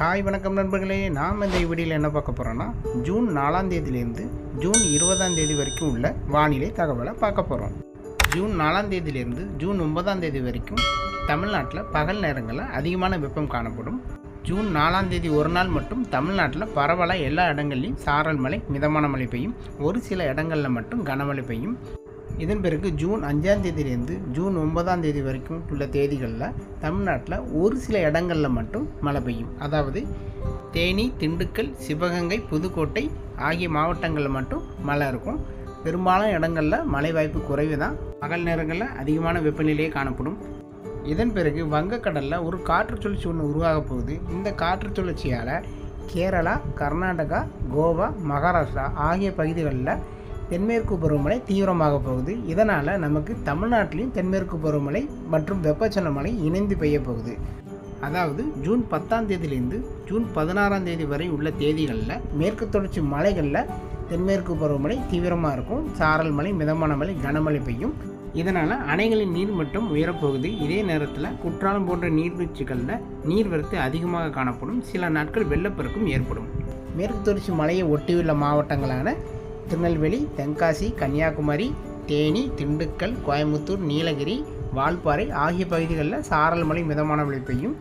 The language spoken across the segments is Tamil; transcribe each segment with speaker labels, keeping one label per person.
Speaker 1: ஹாய் வணக்கம் நண்பர்களே. நாம் இந்த வீடியோவில் என்ன பார்க்க போகிறோன்னா ஜூன் நாலாம் தேதியிலேருந்து ஜூன் இருபதாம் தேதி வரைக்கும் உள்ள வானிலை தகவலை பார்க்க போகிறோம் ஜூன் நாலாம் தேதியிலேருந்து ஜூன் ஒன்பதாம் தேதி வரைக்கும் தமிழ்நாட்டில் பகல் நேரங்களில் அதிகமான வெப்பம் காணப்படும். ஜூன் நாலாம் தேதி ஒரு நாள் மட்டும் தமிழ்நாட்டில் பரவலாக எல்லா இடங்கள்லையும் சாரல் மழை மிதமான மழை பெய்யும். ஒரு சில இடங்களில் மட்டும் கனமழை பெய்யும். இதன் பிறகு ஜூன் அஞ்சாம் தேதியிலேருந்து ஜூன் ஒன்பதாம் தேதி வரைக்கும் உள்ள தேதிகளில் தமிழ்நாட்டில் ஒரு சில இடங்களில் மட்டும் மழை பெய்யும். அதாவது தேனி திண்டுக்கல் சிவகங்கை புதுக்கோட்டை ஆகிய மாவட்டங்களில் மட்டும் மழை இருக்கும். பெரும்பாலான இடங்களில் மழை வாய்ப்பு குறைவு தான். பகல் நேரங்களில் அதிகமான வெப்பநிலையே காணப்படும். இதன் பிறகு வங்கக்கடலில் ஒரு காற்று சுழற்சி ஒன்று உருவாக போகுது. இந்த காற்று சுழற்சியால் கேரளா கர்நாடகா கோவா மகாராஷ்டிரா ஆகிய பகுதிகளில் தென்மேற்கு பருவமழை தீவிரமாக போகுது. இதனால் நமக்கு தமிழ்நாட்டிலையும் தென்மேற்கு பருவமழை மற்றும் வெப்பச்சலன மழை இணைந்து பெய்ய போகுது. அதாவது ஜூன் பத்தாம் தேதியிலிருந்து ஜூன் பதினாறாம் தேதி வரை உள்ள தேதிகளில் மேற்கு தொடர்ச்சி மலைகளில் தென்மேற்கு பருவமழை தீவிரமாக இருக்கும். சாரல் மழை மிதமான மழை கனமழை பெய்யும். இதனால் அணைகளின் நீர்மட்டம் உயரப்போகுது. இதே நேரத்தில் குற்றாலம் போன்ற நீர்வீழ்ச்சிகளில் நீர்வரத்து அதிகமாக காணப்படும். சில நாட்கள் வெள்ளப்பெருக்கும் ஏற்படும். மேற்கு தொடர்ச்சி மலையை ஒட்டியுள்ள மாவட்டங்களான திருநெல்வேலி தென்காசி கன்னியாகுமரி தேனி திண்டுக்கல் கோயம்புத்தூர் நீலகிரி வால்பாறை ஆகிய பகுதிகளில் சாரல் மழை மிதமான மழை பெய்யும்.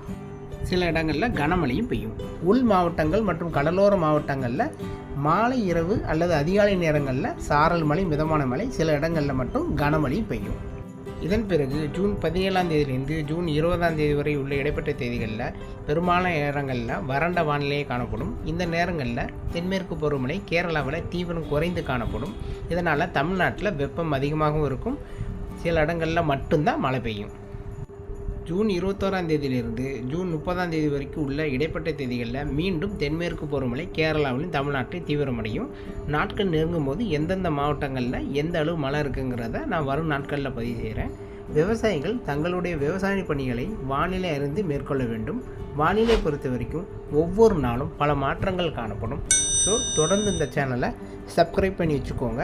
Speaker 1: சில இடங்களில் கனமழையும் பெய்யும். உள் மாவட்டங்கள் மற்றும் கடலோர மாவட்டங்களில் மாலை இரவு அல்லது அதிகாலை நேரங்களில் சாரல் மழை மிதமான மழை சில இடங்களில் மட்டும் கனமழையும் பெய்யும். இதன் பிறகு ஜூன் பதினேழாம் தேதியிலிருந்து ஜூன் இருபதாம் தேதி வரை உள்ள இடைப்பட்ட தேதிகளில் பெரும்பாலான நேரங்களில் வறண்ட வானிலையே காணப்படும். இந்த நேரங்களில் தென்மேற்கு பருவமழை கேரளாவில் தீவிரம் குறைந்து காணப்படும். இதனால் தமிழ்நாட்டில் வெப்பம் அதிகமாகவும் இருக்கும். சில இடங்களில் மட்டும்தான் மழை பெய்யும். ஜூன் இருபத்தோராம் தேதியிலிருந்து ஜூன் முப்பதாம் தேதி வரைக்கும் உள்ள இடைப்பட்ட தேதிகளில் மீண்டும் தென்மேற்கு பருவமழை கேரளாவிலும் தமிழ்நாட்டில் தீவிரமடையும். நாட்கள் நெருங்கும் போது எந்தெந்த மாவட்டங்களில் எந்த அளவு மழை இருக்குங்கிறத நான் வரும் நாட்களில் பதிவு செய்கிறேன் விவசாயிகள் தங்களுடைய விவசாய பணிகளை வானிலை அறிந்து மேற்கொள்ள வேண்டும். வானிலை பொறுத்த வரைக்கும் ஒவ்வொரு நாளும் பல மாற்றங்கள் காணப்படும். ஸோ தொடர்ந்து இந்த சேனலை சப்ஸ்கிரைப் பண்ணி வச்சுக்கோங்க.